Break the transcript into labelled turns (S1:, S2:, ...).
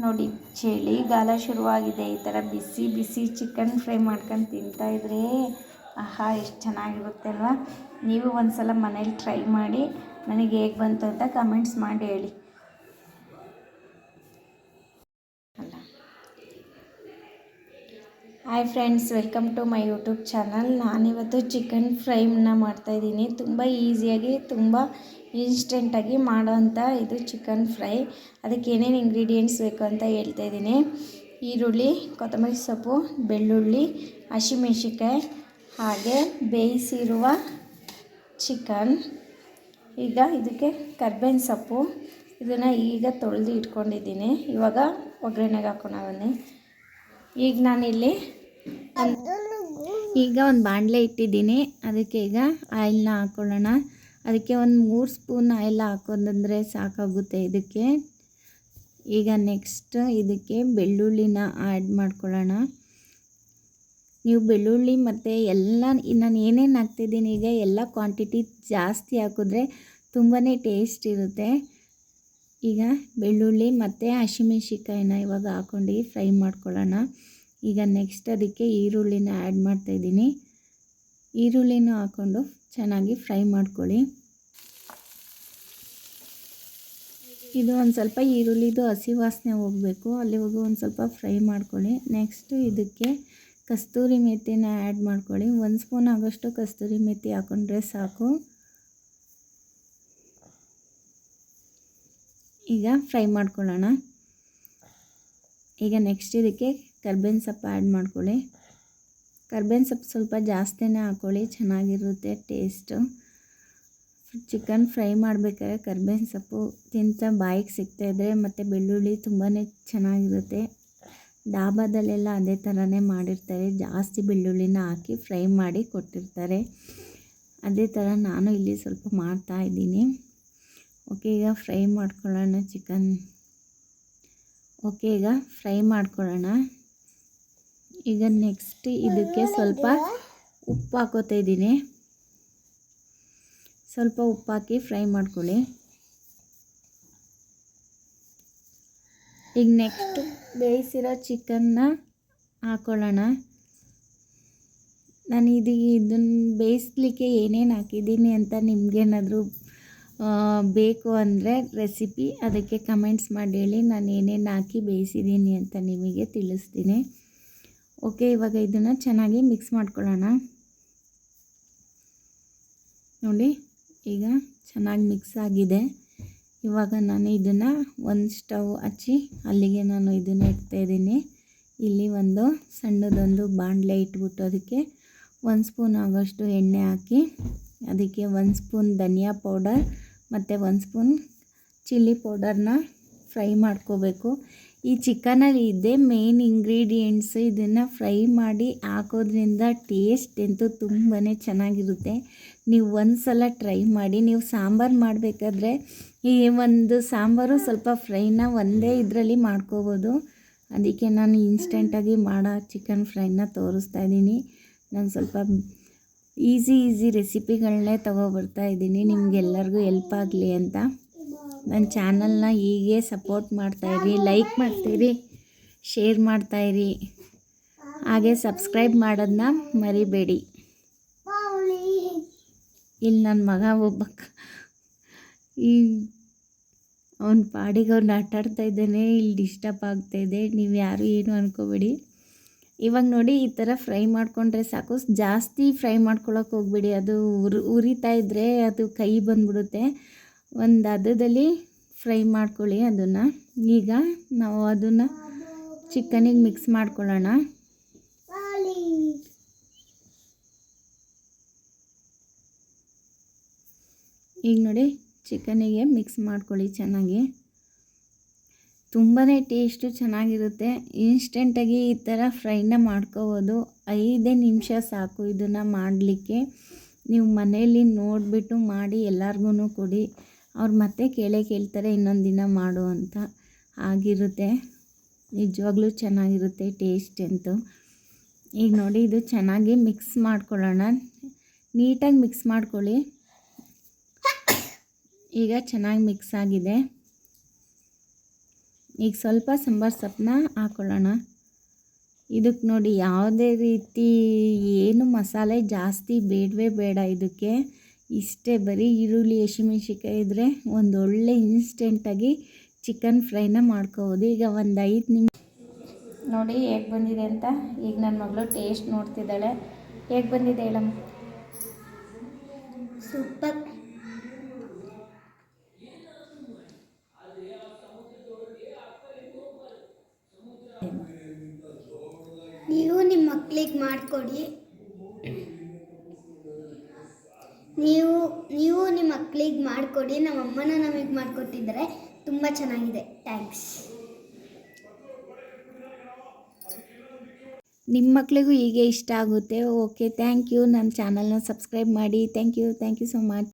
S1: ನೋಡಿ ಚಳಿಗಾಲ ಶುರುವಾಗಿದೆ. ಈ ಥರ ಬಿಸಿ ಬಿಸಿ ಚಿಕನ್ ಫ್ರೈ ಮಾಡ್ಕೊಂಡು ತಿಂತಾಯಿದ್ರೆ ಆಹಾ, ಎಷ್ಟು ಚೆನ್ನಾಗಿರುತ್ತೆ ಅಲ್ವಾ? ನೀವು ಒಂದು ಸಲ ಮನೇಲಿ ಟ್ರೈ ಮಾಡಿ ನನಗೆ ಹೇಗೆ ಬಂತು ಅಂತ ಕಮೆಂಟ್ಸ್ ಮಾಡಿ ಹೇಳಿ. Hi friends welcome to my YouTube channel ನಾನಿವತ್ತು ಚಿಕನ್ ಫ್ರೈನ ಮಾಡ್ತಾಯಿದ್ದೀನಿ ತುಂಬ ಈಸಿಯಾಗಿ ತುಂಬ ಇನ್ಸ್ಟೆಂಟಾಗಿ ಮಾಡೋವಂಥ ಇದು ಚಿಕನ್ ಫ್ರೈ ಅದಕ್ಕೆ ಏನೇನು ಇಂಗ್ರೀಡಿಯೆಂಟ್ಸ್ ಬೇಕು ಅಂತ ಹೇಳ್ತಾ ಇದ್ದೀನಿ. ಈರುಳ್ಳಿ, ಕೊತ್ತಂಬರಿ ಸೊಪ್ಪು, ಬೆಳ್ಳುಳ್ಳಿ ಹಸಿಮೆಣ್ಸಿಕಾಯಿ ಹಾಗೆ ಬೇಯಿಸಿರುವ ಚಿಕನ್ ಈಗ ಇದಕ್ಕೆ ಕರ್ಬೇವಿನ ಸೊಪ್ಪು. ಇದನ್ನು ಈಗ ತೊಳೆದು ಇಟ್ಕೊಂಡಿದ್ದೀನಿ. ಇವಾಗ ಒಗ್ಗರಣೆಗೆ ಹಾಕೋಣ ಬನ್ನಿ. ಈಗ ನಾನಿಲ್ಲಿ ಈಗ ಒಂದು ಬಾಣಲೆ ಇಟ್ಟಿದ್ದೀನಿ. ಅದಕ್ಕೆ ಈಗ ಆಯಿಲ್ನ ಹಾಕ್ಕೊಳ್ಳೋಣ ಅದಕ್ಕೆ ಒಂದು ಮೂರು ಸ್ಪೂನ್ ಆಯಿಲ್ ಹಾಕೋದಂದರೆ ಸಾಕಾಗುತ್ತೆ ಇದಕ್ಕೆ. ಈಗ ನೆಕ್ಸ್ಟ್ ಇದಕ್ಕೆ ಬೆಳ್ಳುಳ್ಳಿನ ಆ್ಯಡ್ ಮಾಡ್ಕೊಳ್ಳೋಣ. ನೀವು ಬೆಳ್ಳುಳ್ಳಿ ಮತ್ತು ಎಲ್ಲ, ನಾನು ಏನೇನು ಹಾಕ್ತಿದ್ದೀನಿ ಈಗ ಎಲ್ಲ ಕ್ವಾಂಟಿಟಿ ಜಾಸ್ತಿ ಹಾಕಿದ್ರೆ ತುಂಬಾ ಟೇಸ್ಟ್ ಇರುತ್ತೆ. ಈಗ ಬೆಳ್ಳುಳ್ಳಿ ಮತ್ತು ಹಸಿಮೆಣ್ಸಿಕಾಯಿನ ಇವಾಗ ಹಾಕ್ಕೊಂಡು ಫ್ರೈ ಮಾಡ್ಕೊಳ್ಳೋಣ. ಈಗ ನೆಕ್ಸ್ಟ್ ಅದಕ್ಕೆ ಈರುಳ್ಳಿನ ಆ್ಯಡ್ ಮಾಡ್ತಾಯಿದ್ದೀನಿ ಈರುಳ್ಳಿನ ಹಾಕ್ಕೊಂಡು ಚೆನ್ನಾಗಿ ಫ್ರೈ ಮಾಡ್ಕೊಳ್ಳಿ. ಇದು ಒಂದು ಸ್ವಲ್ಪ ಈರುಳ್ಳಿದು ಹಸಿ ವಾಸನೆ ಹೋಗಬೇಕು. ಅಲ್ಲಿವರೆಗೂ ಒಂದು ಸ್ವಲ್ಪ ಫ್ರೈ ಮಾಡ್ಕೊಳ್ಳಿ. ನೆಕ್ಸ್ಟು ಇದಕ್ಕೆ ಕಸ್ತೂರಿ ಮೆಥಿನ ಆ್ಯಡ್ ಮಾಡ್ಕೊಳ್ಳಿ. ಒಂದು ಸ್ಪೂನ್ ಆಗೋಷ್ಟು ಕಸ್ತೂರಿ ಮೆಥಿ ಹಾಕೊಂಡ್ರೆ ಸಾಕು. ಈಗ ಫ್ರೈ ಮಾಡ್ಕೊಳ್ಳೋಣ. ಈಗ ನೆಕ್ಸ್ಟ್ ಇದಕ್ಕೆ ಕರ್ಬೇವಿನ ಸೊಪ್ಪು ಆ್ಯಡ್ ಮಾಡ್ಕೊಳ್ಳಿ. ಕರ್ಬೇವಿನ ಸೊಪ್ಪು ಸ್ವಲ್ಪ ಜಾಸ್ತಿನೇ ಹಾಕ್ಕೊಳ್ಳಿ ಚೆನ್ನಾಗಿರುತ್ತೆ ಟೇಸ್ಟು. ಚಿಕನ್ ಫ್ರೈ ಮಾಡಬೇಕಾದ್ರೆ ಕರ್ಬೇವಿನ ಸೊಪ್ಪು ತಿಂತ ಬಾಯಿಗೆ ಸಿಗ್ತಾಯಿದ್ರೆ ಮತ್ತು ಬೆಳ್ಳುಳ್ಳಿ ತುಂಬಾ ಚೆನ್ನಾಗಿರುತ್ತೆ. ಡಾಬಾದಲ್ಲೆಲ್ಲ ಅದೇ ಥರನೇ ಮಾಡಿರ್ತಾರೆ, ಜಾಸ್ತಿ ಬೆಳ್ಳುಳ್ಳಿನ ಹಾಕಿ ಫ್ರೈ ಮಾಡಿ ಕೊಟ್ಟಿರ್ತಾರೆ. ಅದೇ ಥರ ನಾನು ಇಲ್ಲಿ ಸ್ವಲ್ಪ ಮಾಡ್ತಾ ಇದ್ದೀನಿ. ಓಕೆ, ಈಗ ಫ್ರೈ ಮಾಡ್ಕೊಳ್ಳೋಣ ಚಿಕನ್. ಓಕೆ, ಈಗ ಫ್ರೈ ಮಾಡ್ಕೊಳ್ಳೋಣ. ಈಗ ನೆಕ್ಸ್ಟ್ ಇದಕ್ಕೆ ಸ್ವಲ್ಪ ಉಪ್ಪು ಹಾಕೋತಾ ಇದ್ದೀನಿ. ಸ್ವಲ್ಪ ಉಪ್ಪು ಹಾಕಿ ಫ್ರೈ ಮಾಡ್ಕೊಳ್ಳಿ. ಈಗ ನೆಕ್ಸ್ಟ್ ಬೇಯಿಸಿರೋ ಚಿಕನ್ನ ಹಾಕೊಳ್ಳೋಣ. ನಾನು ಇದು ಇದನ್ನು ಬೇಯಿಸ್ಲಿಕ್ಕೆ ಏನೇನು ಹಾಕಿದ್ದೀನಿ ಅಂತ ನಿಮಗೇನಾದರೂ ಬೇಕು ಅಂದರೆ ರೆಸಿಪಿ ಅದಕ್ಕೆ ಕಮೆಂಟ್ಸ್ ಮಾಡಿ ಹೇಳಿ ನಾನು ಏನೇನು ಹಾಕಿ ಬೇಯಿಸಿದ್ದೀನಿ ಅಂತ ನಿಮಗೆ ತಿಳಿಸ್ತೀನಿ. ಓಕೆ, ಇವಾಗ ಇದನ್ನು ಚೆನ್ನಾಗಿ ಮಿಕ್ಸ್ ಮಾಡ್ಕೊಳ್ಳೋಣ. ನೋಡಿ, ಈಗ ಚೆನ್ನಾಗಿ ಮಿಕ್ಸ್ ಆಗಿದೆ. ಇವಾಗ ನಾನು ಇದನ್ನು ಒಂದು ಸ್ಟವ್ ಹಚ್ಚಿ, ಅಲ್ಲಿಗೆ ನಾನು ಇದನ್ನು ಇಡ್ತಾಯಿದ್ದೀನಿ ಇಲ್ಲಿ ಒಂದು ಸಣ್ಣದೊಂದು ಬಾಣಲೆ ಇಟ್ಬಿಟ್ಟು ಅದಕ್ಕೆ ಒಂದು ಸ್ಪೂನ್ ಆಗೋಷ್ಟು ಎಣ್ಣೆ ಹಾಕಿ, ಅದಕ್ಕೆ ಒಂದು ಸ್ಪೂನ್ ಧನಿಯಾ ಪೌಡರ್ ಮತ್ತು ಒಂದು ಸ್ಪೂನ್ ಚಿಲ್ಲಿ ಪೌಡರ್ನ ಫ್ರೈ ಮಾಡ್ಕೋಬೇಕು. ಈ ಚಿಕನಲ್ಲಿ ಇದ್ದೇ ಮೇನ್ ಇಂಗ್ರೀಡಿಯೆಂಟ್ಸ್ ಇದನ್ನು ಫ್ರೈ ಮಾಡಿ ಹಾಕೋದ್ರಿಂದ ಟೇಸ್ಟ್ ಅಂತೂ ತುಂಬಾ ಚೆನ್ನಾಗಿರುತ್ತೆ. ನೀವು ಒಂದು ಸಲ ಟ್ರೈ ಮಾಡಿ, ನೀವು ಸಾಂಬಾರು ಮಾಡಬೇಕಾದ್ರೆ ಈ ಒಂದು ಸಾಂಬಾರು ಸ್ವಲ್ಪ ಫ್ರೈನ ಒಂದೇ ಇದರಲ್ಲಿ ಮಾಡ್ಕೋಬೋದು. ಅದಕ್ಕೆ ನಾನು ಇನ್ಸ್ಟೆಂಟಾಗಿ ಮಾಡೋ ಚಿಕನ್ ಫ್ರೈನ ತೋರಿಸ್ತಾ ಇದ್ದೀನಿ. ನಾನು ಸ್ವಲ್ಪ ಈಸಿ ಈಸಿ ರೆಸಿಪಿಗಳನ್ನೇ ತೊಗೊಬರ್ತಾ ಇದ್ದೀನಿ. ನಿಮಗೆಲ್ಲರಿಗೂ ಎಲ್ಪ್ ಆಗಲಿ ಅಂತ. ನನ್ನ ಚಾನಲ್ನ ಹೀಗೆ ಸಪೋರ್ಟ್ ಮಾಡ್ತಾಯಿರಿ ಲೈಕ್ ಮಾಡ್ತೀರಿ ಶೇರ್ ಮಾಡ್ತಾಯಿರಿ ಹಾಗೆ ಸಬ್ಸ್ಕ್ರೈಬ್ ಮಾಡೋದನ್ನ ಮರಿಬೇಡಿ. ಇಲ್ಲಿ ನನ್ನ ಮಗ ಒಬ್ಬ ಈ ಅವನ ಪಾಡಿಗೆ ಅವ್ನು ಆಟಾಡ್ತಾ ಇದ್ದಾನೆ, ಇಲ್ಲಿ ಡಿಸ್ಟರ್ಬ್ ಆಗ್ತಾಯಿದೆ ನೀವು ಯಾರು ಏನು ಅಂದ್ಕೋಬೇಡಿ ಇವಾಗ ನೋಡಿ ಈ ಥರ ಫ್ರೈ ಮಾಡಿಕೊಂಡ್ರೆ ಸಾಕು, ಜಾಸ್ತಿ ಫ್ರೈ ಮಾಡ್ಕೊಳಕ್ಕೆ ಹೋಗ್ಬೇಡಿ. ಅದು ಉರಿ, ಉರಿತಾ ಇದ್ದರೆ ಅದು ಕೈ ಬಂದ್ಬಿಡುತ್ತೆ. ಒಂದು ಅದದಲ್ಲಿ ಫ್ರೈ ಮಾಡ್ಕೊಳ್ಳಿ ಅದನ್ನು. ಈಗ ನಾವು ಅದನ್ನು ಚಿಕನಿಗೆ ಮಿಕ್ಸ್ ಮಾಡ್ಕೊಳ್ಳೋಣ. ಈಗ ನೋಡಿ ಚಿಕನಿಗೆ ಮಿಕ್ಸ್ ಮಾಡ್ಕೊಳ್ಳಿ ಚೆನ್ನಾಗಿ. ತುಂಬಾ ಟೇಸ್ಟು ಚೆನ್ನಾಗಿರುತ್ತೆ. ಇನ್ಸ್ಟೆಂಟಾಗಿ ಈ ಥರ ಫ್ರೈನ ಮಾಡ್ಕೋಬೋದು. ಐದೇ ನಿಮಿಷ ಸಾಕು ಇದನ್ನು ಮಾಡಲಿಕ್ಕೆ. ನೀವು ಮನೆಯಲ್ಲಿ ನೋಡಿಬಿಟ್ಟು ಮಾಡಿ ಎಲ್ಲರಿಗೂ ಕೊಡಿ. ಅವ್ರು ಮತ್ತೆ ಕೇಳೇ ಕೇಳ್ತಾರೆ, ಇನ್ನೊಂದು ದಿನ ಮಾಡು ಅಂತ. ಆಗಿರುತ್ತೆ ನಿಜವಾಗ್ಲೂ ಚೆನ್ನಾಗಿರುತ್ತೆ ಟೇಸ್ಟ್ ಅಂತೂ. ಈಗ ನೋಡಿ, ಇದು ಚೆನ್ನಾಗಿ ಮಿಕ್ಸ್ ಮಾಡ್ಕೊಳ್ಳೋಣ. ನೀಟಾಗಿ ಮಿಕ್ಸ್ ಮಾಡ್ಕೊಳ್ಳಿ. ಈಗ ಚೆನ್ನಾಗಿ ಮಿಕ್ಸ್ ಆಗಿದೆ. ಈಗ ಸ್ವಲ್ಪ ಸಾಂಬಾರು ಸೊಪ್ಪನ್ನ ಹಾಕೊಳ್ಳೋಣ. ಇದಕ್ಕೆ ನೋಡಿ ಯಾವುದೇ ರೀತಿ ಏನು ಮಸಾಲೆ ಜಾಸ್ತಿ ಬೇಡವೇ ಬೇಡ ಇದಕ್ಕೆ. ಇಷ್ಟೇ ಬರೀ ಈರುಳ್ಳಿ ಹಸಿಮೆಣ್ಸಿಕಾಯಿ ಇದ್ದರೆ ಒಂದು ಒಳ್ಳೆ ಇನ್ಸ್ಟೆಂಟಾಗಿ ಚಿಕನ್ ಫ್ರೈನ ಮಾಡ್ಕೋಬೋದು. ಈಗ ಒಂದು ಐದು ನಿಮಿಷ ನೋಡಿ ಹೇಗೆ ಬಂದಿದೆ ಅಂತ. ಈಗ ನನ್ನ ಮಗಳು ಟೇಸ್ಟ್ ನೋಡ್ತಿದ್ದಾಳೆ. ಹೇಗೆ ಬಂದಿದೆ ಹೇಳಮ್ಮ?
S2: ಸೂಪರ್. ನೀವು ನಿಮ್ಮ ಮಕ್ಕಳಿಗೆ ಮಾಡಿಕೊಡಿ. ನೀವು ನೀವು ನಿಮ್ಮ ಮಕ್ಕಳಿಗೆ ಮಾಡಿಕೊಡಿ, ನಮ್ಮ ಅಮ್ಮನ ನಮಗೆ ಮಾಡಿಕೊಟ್ಟಿದ್ದಾರೆ ತುಂಬ ಚೆನ್ನಾಗಿದೆ. ಥ್ಯಾಂಕ್ಸ್
S1: ನಿಮ್ಮ ಮಕ್ಕಳಿಗೂ ಹೀಗೆ ಇಷ್ಟ ಆಗುತ್ತೆ. ಓಕೆ ಥ್ಯಾಂಕ್ ಯು ನನ್ನ ಚಾನಲ್ನ ಸಬ್ಸ್ಕ್ರೈಬ್ ಮಾಡಿ. Thank you thank you so much